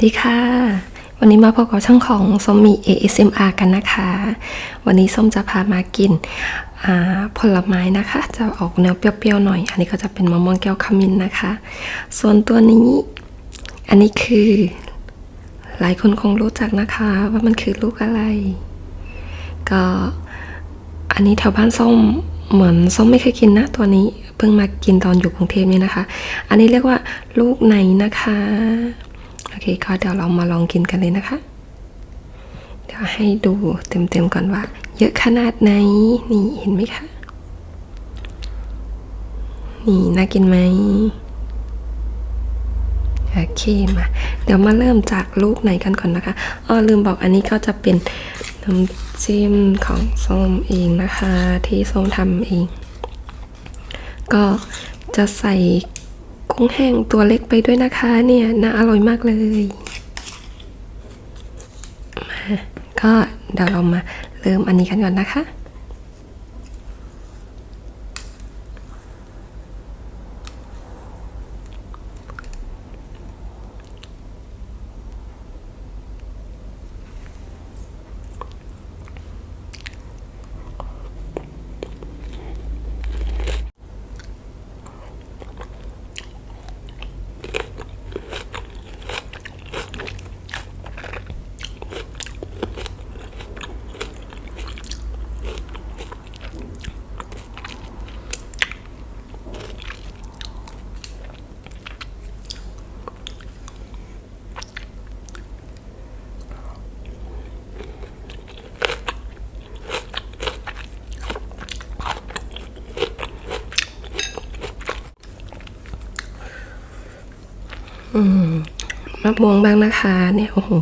สวัสดีค่ะ วันนี้มาพบกับช่องของส้มมี ASMR กันนะคะ วันนี้ส้มจะพามากินผลไม้นะคะ จะออกแนวเปรี้ยวๆหน่อย อันนี้ก็จะเป็นมะม่วงแก้วขมิ้นนะคะ ส่วนตัวนี้ อันนี้คือหลายคนคงรู้จักนะคะ ว่ามันคือลูกอะไร ก็อันนี้แถวบ้านส้มเหมือนส้มไม่เคยกินนะตัวนี้เพิ่งมากินตอนอยู่กรุงเทพเนี่ยนะคะ อันนี้เรียกว่าลูกไหนนะคะ เคก็เดี๋ยวเรามาลองกินกันเลยนะคะ เดี๋ยวให้ดูเต็มๆก่อนว่า เยอะขนาดไหน นี่เห็นไหมคะ นี่น่ากินไหมโอเคมา เดี๋ยวมาเริ่มจากลูกไหนกันก่อนนะคะอ๋อลืมบอกอันนี้ก็จะเป็นน้ำจิ้มของส้มเองนะคะ ที่ส้มทำเอง ก็จะใส่ งแห้งตัวเล็กไปด้วยนะคะเนี่ยน่าอร่อยมากเลยมาก็เดี๋ยวเรามาเริ่มอันนี้กันก่อนนะคะ มะม่วงบ้างนะคะ เนี่ยโอ้โห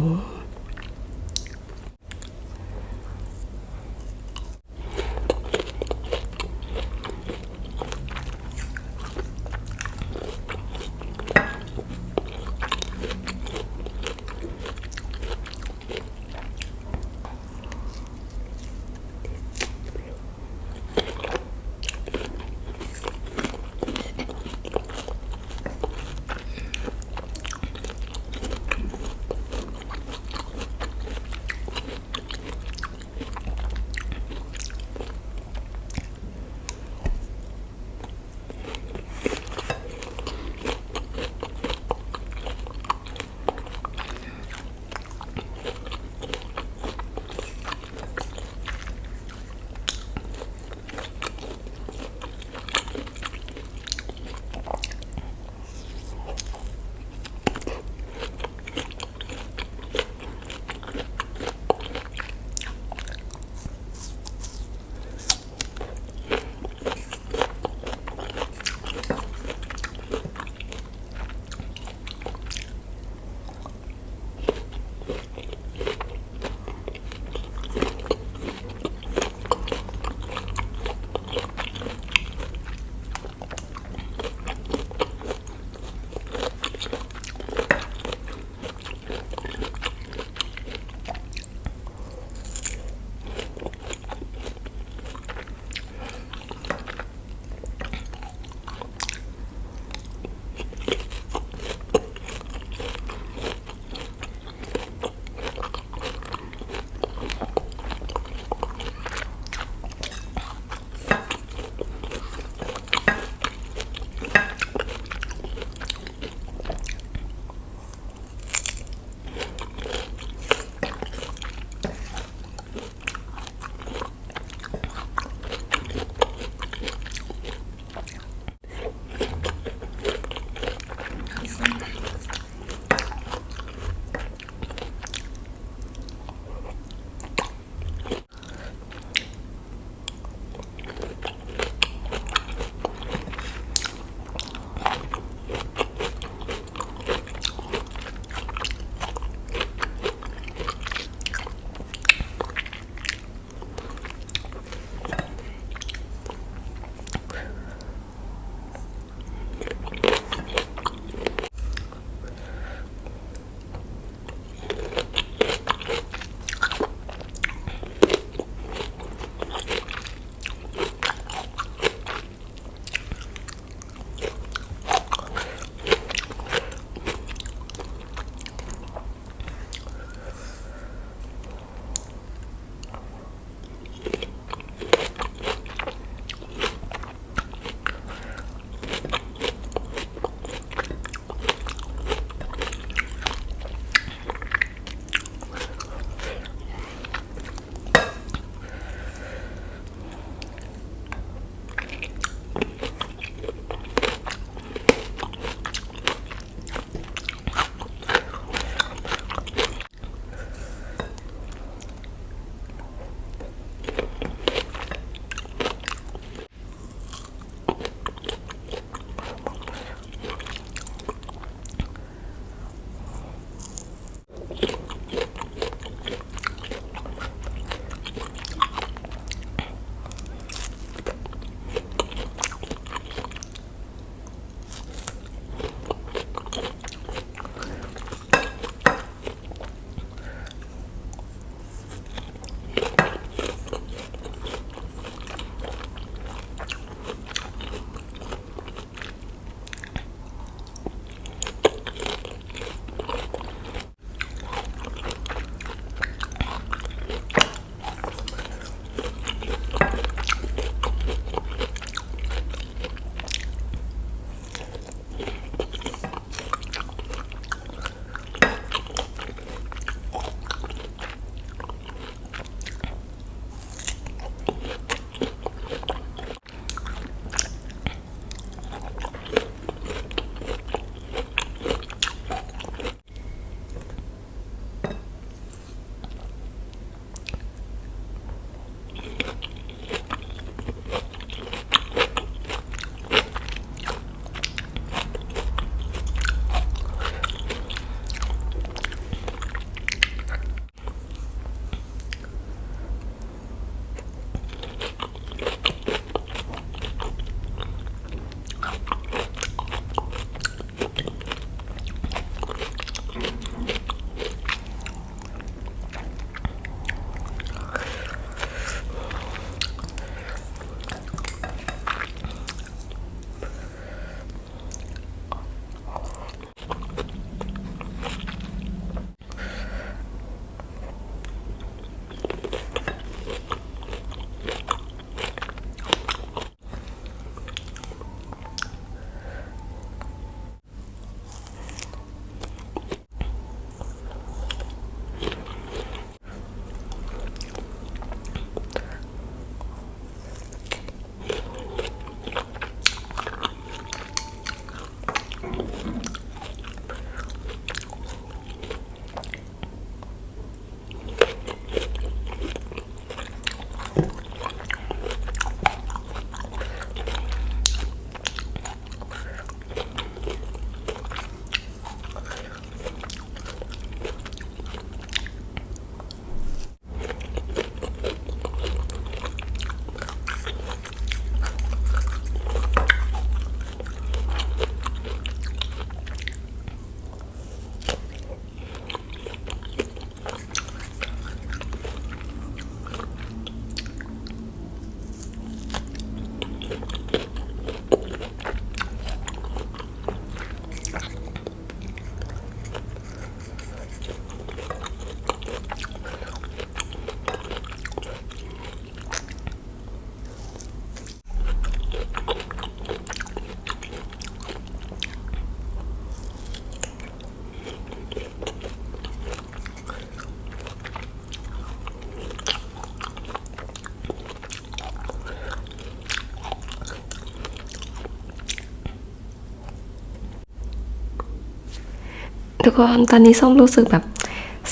ทุกคนตอนนี้ส้มรู้สึกแบบ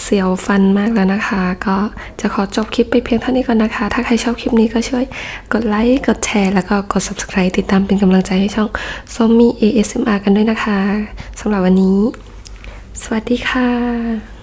เสียวฟันมากแล้วนะคะ ก็จะขอจบคลิปไปเพียงเท่านี้ก่อนนะคะ ถ้าใครชอบคลิปนี้ก็ช่วยกดไลค์ กดแชร์ แล้วก็กด subscribe ติดตามเป็นกำลังใจให้ช่องส้มมี ASMR กันด้วยนะคะสำหรับวันนี้ สวัสดีค่ะ